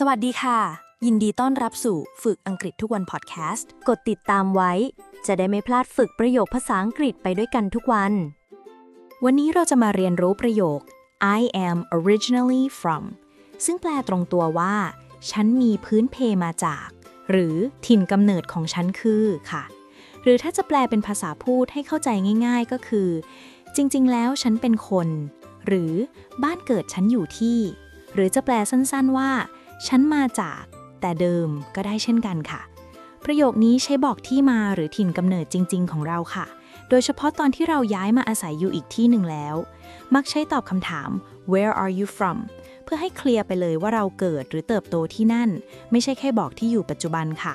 สวัสดีค่ะ ยินดีต้อนรับสู่ฝึกอังกฤษทุกวันพอดแคสต์ กดติดตามไว้ จะได้ไม่พลาดฝึกประโยคภาษาอังกฤษไปด้วยกันทุกวัน วันนี้เราจะมาเรียนรู้ประโยค I am originally from ซึ่งแปลตรงตัวว่า ฉันมีพื้นเพมาจาก หรือถิ่นกำเนิดของฉันคือค่ะ หรือถ้าจะแปลเป็นภาษาพูดให้เข้าใจง่าย ๆ ก็คือ จริง ๆ แล้วฉันเป็นคน หรือบ้านเกิดฉันอยู่ที่ หรือจะแปลสั้นๆว่า ฉันมาจาก แต่เดิมก็ได้เช่นกันค่ะ ประโยคนี้ใช้บอกที่มาหรือถิ่นกำเนิดจริง ๆ ของเราค่ะ โดยเฉพาะตอนที่เราย้ายมาอาศัยอยู่อีกที่หนึ่งแล้ว มักใช้ตอบคำถาม where are you from เพื่อให้เคลียร์ไปเลยว่าเราเกิดหรือเติบโตที่นั่น ไม่ใช่แค่บอกที่อยู่ปัจจุบันค่ะ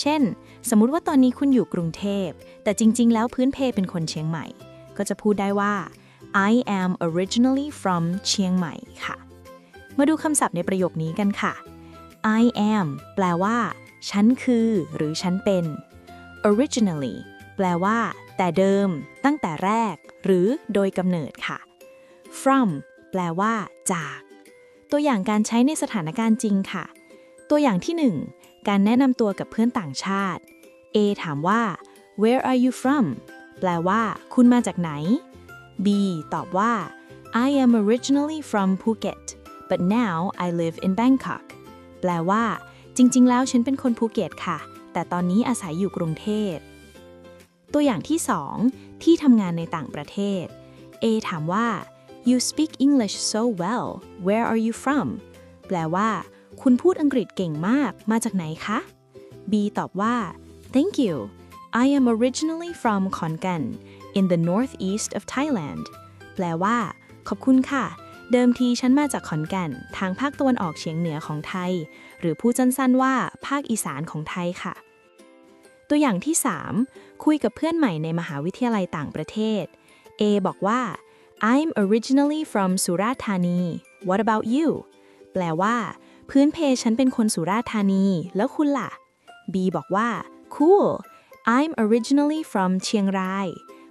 เช่น สมมุติว่าตอนนี้คุณอยู่กรุงเทพ แต่จริง ๆ แล้วพื้นเพเป็นคนเชียงใหม่ ก็จะพูดได้ว่า I am originally from เชียงใหม่ค่ะ มาดูคำศัพท์ในประโยคนี้กันค่ะ I am แปลว่า ฉันคือ หรือฉันเป็น originally แปลว่า แต่เดิม ตั้งแต่แรก หรือโดยกำเนิดค่ะ from แปลว่า จาก ตัวอย่างการใช้ในสถานการณ์จริงค่ะ ตัวอย่างที่ 1 การแนะนำตัวกับเพื่อนต่างชาติ A ถามว่า where are you from แปลว่า คุณมาจากไหน B ตอบว่า I am originally from Phuket but now I live in Bangkok แปลว่า จริง ๆ แล้วฉันเป็นคนภูเก็ตค่ะ แต่ตอนนี้อาศัยอยู่กรุงเทพ ตัวอย่างที่ 2 ที่ทำงานในต่างประเทศ A ถามว่า you speak English so well where are you from แปลว่า คุณพูดอังกฤษเก่งมาก มาจากไหนคะ B ตอบว่า thank you I am originally from Khon Kaen in the northeast of Thailand แปลว่า ขอบคุณค่ะ เดิมทีฉันมาจากขอนแก่น ทางภาคตะวันออกเฉียงเหนือของไทย หรือพูดสั้นๆว่าภาคอีสานของไทยค่ะ ตัวอย่างที่ 3 คุยกับเพื่อนใหม่ในมหาวิทยาลัยต่างประเทศ A บอกว่า I'm originally from สุราษฎร์ธานี What about you แปลว่า พื้นเพฉันเป็นคนสุราษฎร์ธานี แล้วคุณล่ะ B บอกว่า cool I'm originally from เชียงราย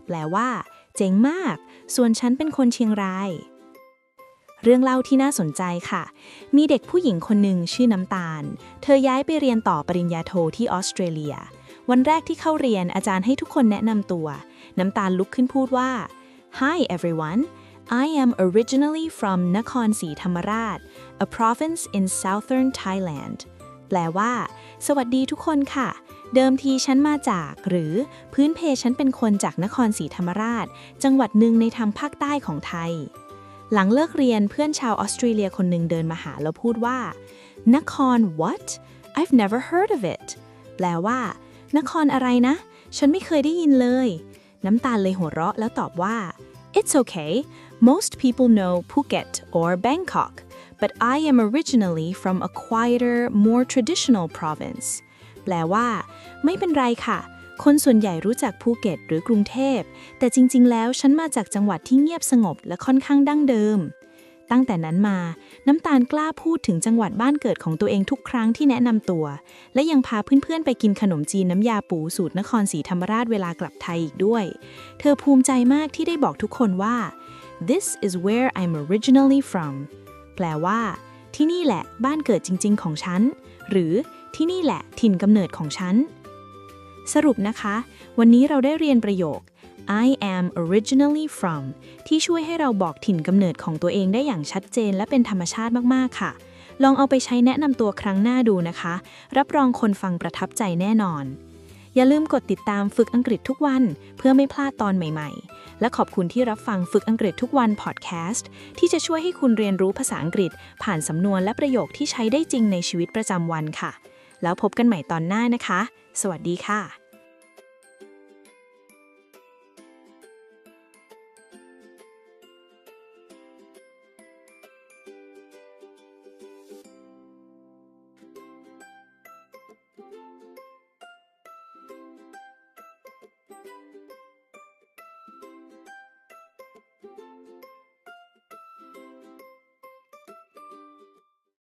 แปลว่า เจ๋งมาก ส่วนฉันเป็นคนเชียงราย เรื่องเล่าที่น่าสนใจค่ะ มีเด็กผู้หญิงคนหนึ่งชื่อน้ำตาล เธอย้ายไปเรียนต่อปริญญาโทที่ออสเตรเลีย วันแรกที่เข้าเรียนอาจารย์ให้ทุกคนแนะนำตัว น้ำตาลลุกขึ้นพูดว่า Hi everyone I am originally from นครศรีธรรมราช a province in southern Thailand แปลว่า สวัสดีทุกคนค่ะ เดิมทีฉันมาจาก หรือพื้นเพฉันเป็นคนจากนครศรีธรรมราช จังหวัดหนึ่งในทางภาคใต้ของไทย หลังเลิกเรียนเพื่อนชาวออสเตรเลียคนหนึ่งเดินมาหาแล้วพูดว่า นคร what I've never heard of it แปลว่า นครอะไรนะ ฉันไม่เคยได้ยินเลย น้ำตาลเลยหัวเราะแล้วตอบว่า It's okay most people know Phuket or Bangkok but I am originally from a quieter more traditional province แปลว่า ไม่เป็นไรค่ะ คนส่วนใหญ่รู้จักภูเก็ตหรือกรุงเทพ แต่จริง ๆ แล้วฉันมาจากจังหวัดที่เงียบสงบและค่อนข้างดั้งเดิม ตั้งแต่นั้นมา น้ำตาลกล้าพูดถึงจังหวัดบ้านเกิดของตัวเองทุกครั้งที่แนะนำตัว และยังพาเพื่อนๆ ไปกินขนมจีนน้ำยาปูสูตรนครศรีธรรมราชเวลากลับไทยอีกด้วย เธอภูมิใจมากที่ได้บอกทุกคนว่า this is where I'm originally from แปลว่า ที่นี่แหละบ้านเกิดจริง ๆ ของฉัน หรือที่นี่แหละถิ่นกำเนิดของฉัน สรุปนะคะ วันนี้เราได้เรียนประโยค I am originally from ที่ช่วยให้เราบอกถิ่นกำเนิดของตัวเองได้อย่างชัดเจนและเป็นธรรมชาติมากๆค่ะ ลองเอาไปใช้แนะนำตัวครั้งหน้าดูนะคะ รับรองคนฟังประทับใจแน่นอน อย่าลืมกดติดตามฝึกอังกฤษทุกวัน เพื่อไม่พลาดตอนใหม่ๆ และขอบคุณที่รับฟังฝึกอังกฤษทุกวันพอดแคสต์ที่จะช่วยให้คุณเรียนรู้ภาษาอังกฤษ ผ่านสำนวนและประโยคที่ใช้ได้จริงในชีวิตประจำวันค่ะ แล้วพบกันใหม่ตอนหน้านะคะ สวัสดีค่ะ